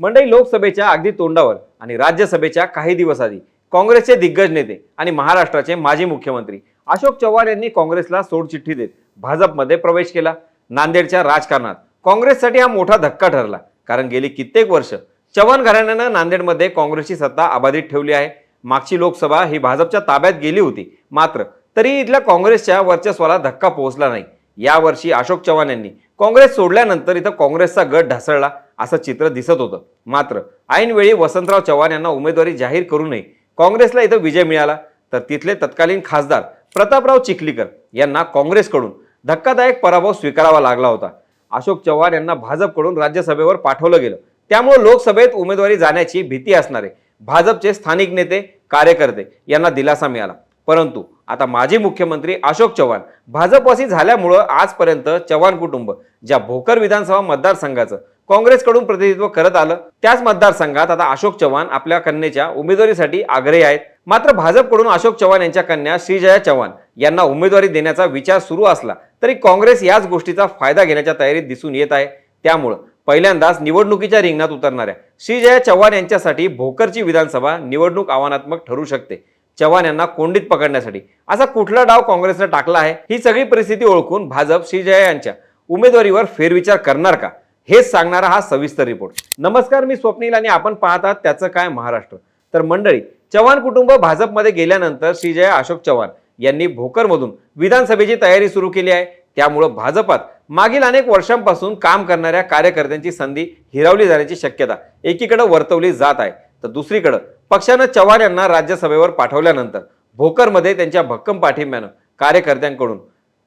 मंडई लोकसभेच्या अगदी तोंडावर आणि राज्यसभेच्या काही दिवस आधी काँग्रेसचे दिग्गज नेते आणि महाराष्ट्राचे माजी मुख्यमंत्री अशोक चव्हाण यांनी काँग्रेसला सोडचिठ्ठी देत भाजपमध्ये प्रवेश केला. नांदेडच्या राजकारणात काँग्रेससाठी हा मोठा धक्का ठरला कारण गेली कित्येक वर्ष चव्हाण घराण्यानं नांदेडमध्ये काँग्रेसची सत्ता अबाधित ठेवली आहे. मागची लोकसभा ही भाजपच्या ताब्यात गेली होती मात्र तरी इथल्या काँग्रेसच्या वर्चस्वाला धक्का पोहोचला नाही. यावर्षी अशोक चव्हाण यांनी काँग्रेस सोडल्यानंतर इथं काँग्रेसचा गट ढासळला. असं चित्र दिसत होतं. मात्र ऐनवेळी वसंतराव चव्हाण यांना उमेदवारी जाहीर करू नये. काँग्रेसला इथं विजय मिळाला तर तिथले तत्कालीन खासदार प्रतापराव चिखलीकर यांना काँग्रेसकडून धक्कादायक पराभव स्वीकारावा लागला होता. अशोक चव्हाण यांना भाजपकडून राज्यसभेवर पाठवलं गेलं. त्यामुळे लोकसभेत उमेदवारी जाण्याची भीती असणारे भाजपचे स्थानिक नेते कार्यकर्ते यांना दिलासा मिळाला. परंतु आता माजी मुख्यमंत्री अशोक चव्हाण भाजपवासी झाल्यामुळं आजपर्यंत चव्हाण कुटुंब ज्या भोकर विधानसभा मतदारसंघाचं काँग्रेसकडून प्रतिनिधित्व करत आलं त्याच मतदारसंघात आता अशोक चव्हाण आपल्या कन्येच्या उमेदवारीसाठी आग्रही आहेत. मात्र भाजपकडून अशोक चव्हाण यांच्या कन्या श्रीजया चव्हाण यांना उमेदवारी देण्याचा विचार सुरू असला तरी काँग्रेस याच गोष्टीचा फायदा घेण्याच्या तयारीत दिसून येत आहे. त्यामुळं पहिल्यांदाच निवडणुकीच्या रिंगणात उतरणाऱ्या श्रीजया चव्हाण यांच्यासाठी भोकरची विधानसभा निवडणूक आव्हानात्मक ठरू शकते. चव्हाण यांना कोंडीत पकडण्यासाठी. असा कुठला डाव काँग्रेसनं टाकला आहे ही सगळी परिस्थिती ओळखून भाजप श्रीजया यांच्या उमेदवारीवर फेरविचार करणार का? हेच सांगणारा हा सविस्तर रिपोर्ट. नमस्कार मी स्वप्नील आणि आपण पाहतात त्याचं काय महाराष्ट्र. तर मंडळी चव्हाण कुटुंब भाजपमध्ये गेल्यानंतर श्रीजया अशोक चव्हाण यांनी भोकरमधून विधानसभेची तयारी सुरू केली आहे. त्यामुळं भाजपात मागील अनेक वर्षांपासून काम करणाऱ्या कार्यकर्त्यांची संधी हिरावली जाण्याची शक्यता एकीकडे वर्तवली जात आहे. तर दुसरीकडं पक्षानं चव्हाण यांना राज्यसभेवर पाठवल्यानंतर भोकरमध्ये त्यांच्या भक्कम पाठिंब्यानं कार्यकर्त्यांकडून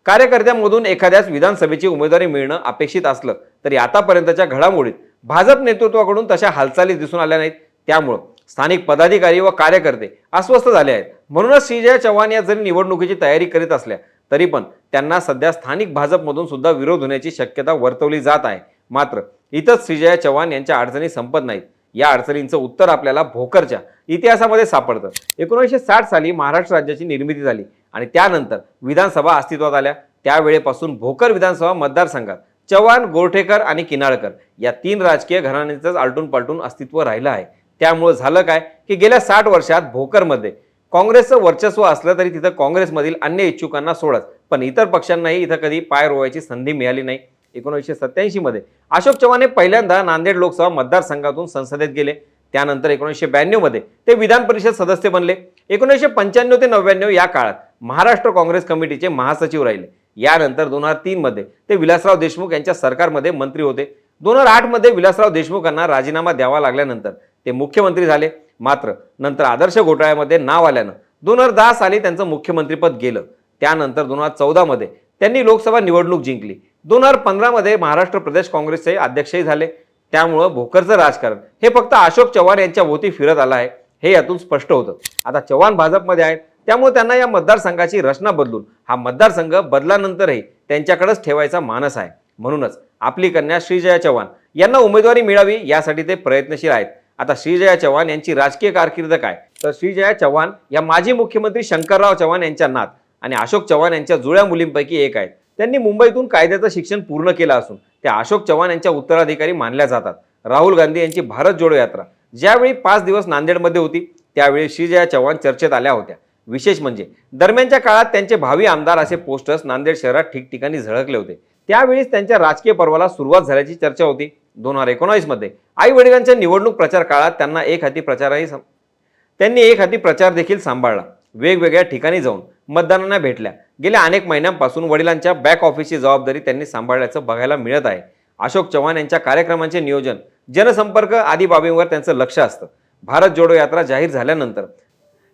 कार्यकर्त्यांमधून एखाद्याच विधानसभेची उमेदवारी मिळणं अपेक्षित असलं तरी आतापर्यंतच्या घडामोडीत भाजप नेतृत्वाकडून तशा हालचाली दिसून आल्या नाहीत. त्यामुळं स्थानिक पदाधिकारी व कार्यकर्ते अस्वस्थ झाले आहेत. म्हणूनच श्रीजया चव्हाण या जरी निवडणुकीची तयारी करीत असल्या तरी पण त्यांना सध्या स्थानिक भाजपमधून सुद्धा विरोध होण्याची शक्यता वर्तवली जात आहे. मात्र इथंच श्रीजया चव्हाण यांच्या अडचणी संपत नाहीत. या अडचणींचं उत्तर आपल्याला भोकरच्या इतिहासामध्ये सापडतं. एकोणीसशे साठ साली महाराष्ट्र राज्याची निर्मिती झाली आणि त्यानंतर विधानसभा अस्तित्वात आल्या. त्यावेळेपासून भोकर विधानसभा मतदारसंघात चव्हाण गोरठेकर आणि किनाळकर या तीन राजकीय घराण्यांचंच आलटून पालटून अस्तित्व राहिलं आहे. त्यामुळं झालं काय? की गेल्या साठ वर्षात भोकरमध्ये काँग्रेसचं वर्चस्व असलं तरी तिथं काँग्रेसमधील अन्य इच्छुकांना सोडत पण इतर पक्षांनाही इथं कधी पाय रोवायची संधी मिळाली नाही. एकोणीसशे सत्याऐंशीमध्ये अशोक चव्हाण हे पहिल्यांदा नांदेड लोकसभा मतदारसंघातून संसदेत गेले. त्यानंतर एकोणीसशे ब्याण्णवमध्ये ते विधान परिषद सदस्य बनले. एकोणीसशे पंच्याण्णव ते नव्याण्णव या काळात महाराष्ट्र काँग्रेस कमिटीचे महासचिव राहिले. यानंतर दोन हजार तीनमध्ये ते विलासराव देशमुख यांच्या सरकारमध्ये मंत्री होते. दोन हजार आठमध्ये विलासराव देशमुखांना राजीनामा द्यावा लागल्यानंतर ते मुख्यमंत्री झाले. मात्र नंतर आदर्श घोटाळ्यामध्ये नाव आल्यानं दोन हजार दहा साली त्यांचं मुख्यमंत्रीपद गेलं. त्यानंतर दोन हजार चौदामध्ये त्यांनी लोकसभा निवडणूक जिंकली. दोन हजार पंधरामध्ये महाराष्ट्र प्रदेश काँग्रेसचे अध्यक्षही झाले. त्यामुळं भोकरचं राजकारण. हे फक्त अशोक चव्हाण यांच्या भोवती फिरत आलं आहे. हे यातून स्पष्ट होतं. आता चव्हाण भाजपमध्ये आहेत. त्यामुळे त्यांना या मतदारसंघाची रचना बदलून हा मतदारसंघ बदलानंतरही त्यांच्याकडेच ठेवायचा मानस आहे. म्हणूनच आपली कन्या श्रीजया चव्हाण यांना उमेदवारी मिळावी यासाठी ते प्रयत्नशील आहेत. आता श्रीजया चव्हाण यांची राजकीय कारकीर्द काय? तर श्रीजया चव्हाण या माजी मुख्यमंत्री शंकरराव चव्हाण यांच्या नात आणि अशोक चव्हाण यांच्या जुळ्या मुलींपैकी एक आहेत. त्यांनी मुंबईतून कायद्याचं शिक्षण पूर्ण केलं असून त्या अशोक चव्हाण यांच्या उत्तराधिकारी मानल्या जातात. राहुल गांधी यांची भारत जोडो यात्रा. ज्यावेळी पाच दिवस नांदेडमध्ये होती त्यावेळी श्रीजया चव्हाण चर्चेत आल्या होत्या. विशेष म्हणजे दरम्यानच्या काळात त्यांचे भावी आमदार असे पोस्टर्स नांदेड शहरात ठिकठिकाणी झळकले होते. त्यावेळीच त्यांच्या राजकीय पर्वाला सुरुवात झाल्याची चर्चा होती. दोन हजार एकोणावीसमध्ये आई वडिलांच्या निवडणूक प्रचार काळात त्यांना एक हाती प्रचारही त्यांनी एक हाती प्रचार देखील सांभाळला. वेगवेगळ्या ठिकाणी जाऊन मतदारांना भेटल्या. गेल्या अनेक महिन्यांपासून वडिलांच्या बॅक ऑफिसची जबाबदारी त्यांनी सांभाळल्याचं बघायला मिळत आहे. अशोक चव्हाण यांच्या कार्यक्रमांचे नियोजन जनसंपर्क आदी बाबींवर त्यांचं लक्ष असतं. भारत जोडो यात्रा जाहीर झाल्यानंतर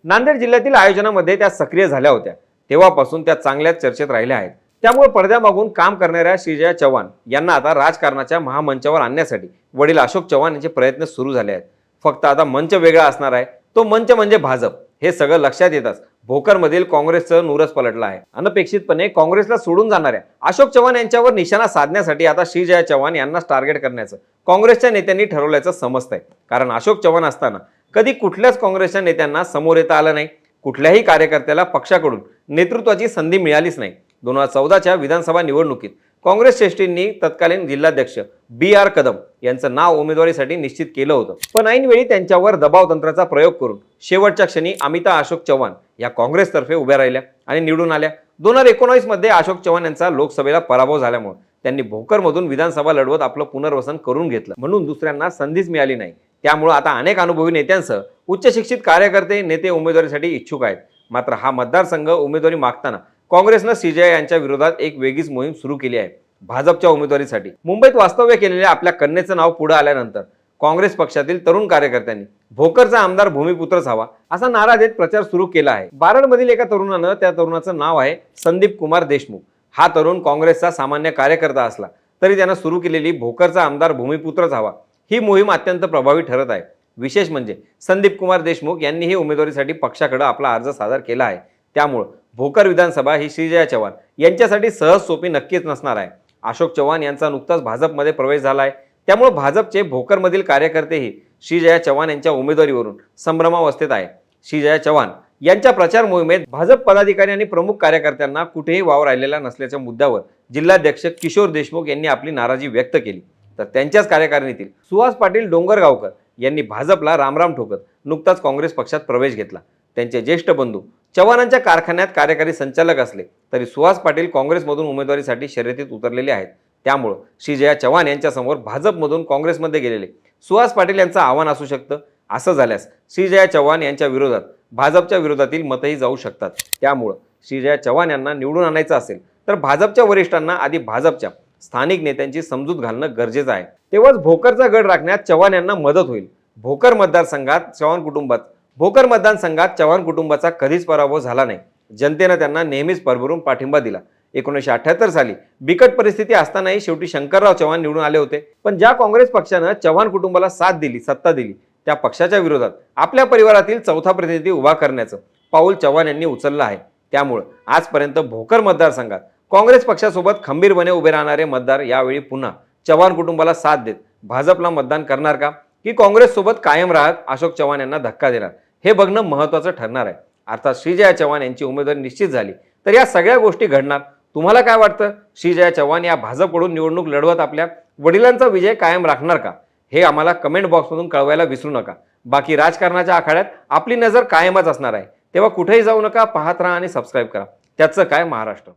नांदेड जिल्ह्यातील आयोजनामध्ये त्या सक्रिय झाल्या होत्या. तेव्हापासून त्या चांगल्याच चर्चेत राहिल्या आहेत. त्यामुळे पडद्यामागून काम करणाऱ्या श्रीजया चव्हाण यांना आता राजकारणाच्या महामंचावर आणण्यासाठी वडील अशोक चव्हाण यांचे प्रयत्न सुरू झाले आहेत. फक्त आता मंच वेगळा असणार आहे. तो मंच म्हणजे भाजप. हे सगळं लक्षात येताच भोकरमधील काँग्रेसचं नुरस पलटलं आहे. अनपेक्षितपणे काँग्रेसला सोडून जाणाऱ्या अशोक चव्हाण यांच्यावर निशाणा साधण्यासाठी आता श्रीजया चव्हाण यांनाच टार्गेट करण्याचं काँग्रेसच्या नेत्यांनी ठरवल्याचं समजतंय. कारण अशोक चव्हाण असताना कधी कुठल्याच काँग्रेसच्या नेत्यांना समोर येता आलं नाही. कुठल्याही कार्यकर्त्याला पक्षाकडून नेतृत्वाची संधी मिळालीच नाही. दोन हजार चौदाच्या विधानसभा निवडणुकीत काँग्रेस श्रेष्ठींनी तत्कालीन जिल्हाध्यक्ष बी आर कदम यांचं नाव उमेदवारीसाठी निश्चित केलं होतं. पण ऐनवेळी त्यांच्यावर दबाव तंत्राचा प्रयोग करून शेवटच्या क्षणी अमिता अशोक चव्हाण या काँग्रेसतर्फे उभ्या राहिल्या आणि निवडून आल्या. दोन हजार एकोणावीसमध्ये अशोक चव्हाण यांचा लोकसभेला पराभव झाल्यामुळे त्यांनी भोकरमधून विधानसभा लढवत आपलं पुनर्वसन करून घेतलं. म्हणून दुसऱ्यांना संधीच मिळाली नाही. त्यामुळे आता अनेक अनुभवी नेत्यांसह उच्च शिक्षित कार्यकर्ते नेते उमेदवारीसाठी इच्छुक आहेत. मात्र हा मतदारसंघ उमेदवारी मागताना काँग्रेसनं सीजेआय यांच्या विरोधात एक वेगळीच मोहीम सुरू केली आहे भाजपच्या उमेदवारीसाठी. मुंबईत वास्तव्य केलेल्या आपल्या कन्येचं नाव पुढे आल्यानंतर काँग्रेस पक्षातील तरुण कार्यकर्त्यांनी भोकरचा आमदार भूमिपुत्रच हवा असा नारा देत प्रचार सुरू केला आहे. बारडमधील एका तरुणानं त्या तरुणाचं नाव आहे संदीप कुमार देशमुख. हा तरुण काँग्रेसचा सामान्य कार्यकर्ता असला तरी त्यानं सुरू केलेली भोकरचा आमदार भूमिपुत्रच हवा ही मोहीम अत्यंत प्रभावी ठरत आहे. विशेष म्हणजे संदीप कुमार देशमुख यांनीही उमेदवारीसाठी पक्षाकडे आपला अर्ज सादर केला आहे. त्यामुळं भोकर विधानसभा ही श्रीजया चव्हाण. यांच्यासाठी सहज सोपी नक्कीच नसणार आहे. अशोक चव्हाण यांचा नुकताच भाजपमध्ये प्रवेश झाला आहे त्यामुळे भाजपचे भोकरमधील कार्यकर्तेही श्रीजया चव्हाण यांच्या उमेदवारीवरून संभ्रमावस्थेत आहे. श्रीजया चव्हाण यांच्या प्रचार मोहिमेत भाजप पदाधिकारी आणि प्रमुख कार्यकर्त्यांना कुठेही वाव राहिलेला नसल्याच्या मुद्द्यावर जिल्हाध्यक्ष किशोर देशमुख यांनी आपली नाराजी व्यक्त केली. तर त्यांच्याच कार्यकारिणीतील सुहास पाटील डोंगरगावकर यांनी भाजपला रामराम ठोकत नुकताच काँग्रेस पक्षात प्रवेश घेतला. त्यांचे ज्येष्ठ बंधू चव्हाणांच्या कारखान्यात कार्यकारी संचालक असले तरी सुहास पाटील काँग्रेसमधून उमेदवारीसाठी शर्यतीत उतरलेले आहेत. त्यामुळं श्रीजया चव्हाण यांच्यासमोर भाजपमधून काँग्रेसमध्ये गेलेले. सुहास पाटील यांचं आव्हान असू शकतं असं झाल्यास श्रीजया चव्हाण यांच्या विरोधात भाजपच्या विरोधातील मतही जाऊ शकतात. त्यामुळं श्रीजया चव्हाण यांना निवडून आणायचं असेल तर भाजपच्या वरिष्ठांना आधी भाजपच्या स्थानिक नेत्यांची समजूत घालणं गरजेचं आहे. तेव्हाच भोकरचा गड राखण्यात चव्हाण यांना मदत होईल. भोकर मतदारसंघात चव्हाण कुटुंबात भोकर मतदारसंघात चव्हाण कुटुंबाचा कधीच पराभव झाला नाही. जनतेनं त्यांना नेहमीच भरभरून पाठिंबा दिला. एकोणीसशे अठ्याहत्तर साली बिकट परिस्थिती असतानाही शेवटी शंकरराव चव्हाण निवडून आले होते. पण ज्या काँग्रेस पक्षानं चव्हाण कुटुंबाला साथ दिली सत्ता दिली त्या पक्षाच्या विरोधात आपल्या परिवारातील चौथा प्रतिनिधी उभा करण्याचं पाऊल चव्हाण यांनी उचललं आहे. त्यामुळं आजपर्यंत भोकर मतदारसंघात काँग्रेस पक्षासोबत खंबीरपणे उभे राहणारे मतदार यावेळी पुन्हा चव्हाण कुटुंबाला साथ देत भाजपला मतदान करणार का? की काँग्रेससोबत कायम राहत अशोक चव्हाण यांना धक्का देणार? हे बघणं महत्त्वाचं ठरणार आहे. अर्थात श्रीजया चव्हाण यांची उमेदवारी निश्चित झाली. तर या सगळ्या गोष्टी घडणार. तुम्हाला काय वाटतं? श्रीजया चव्हाण या भाजपकडून निवडणूक लढवत आपल्या वडिलांचा विजय कायम राखणार का? हे आम्हाला कमेंट बॉक्समधून कळवायला विसरू नका. बाकी राजकारणाच्या आखाड्यात आपली नजर कायमच असणार आहे. तेव्हा कुठेही जाऊ नका पाहत राहा आणि सबस्क्राईब करा. त्याचं काय महाराष्ट्र?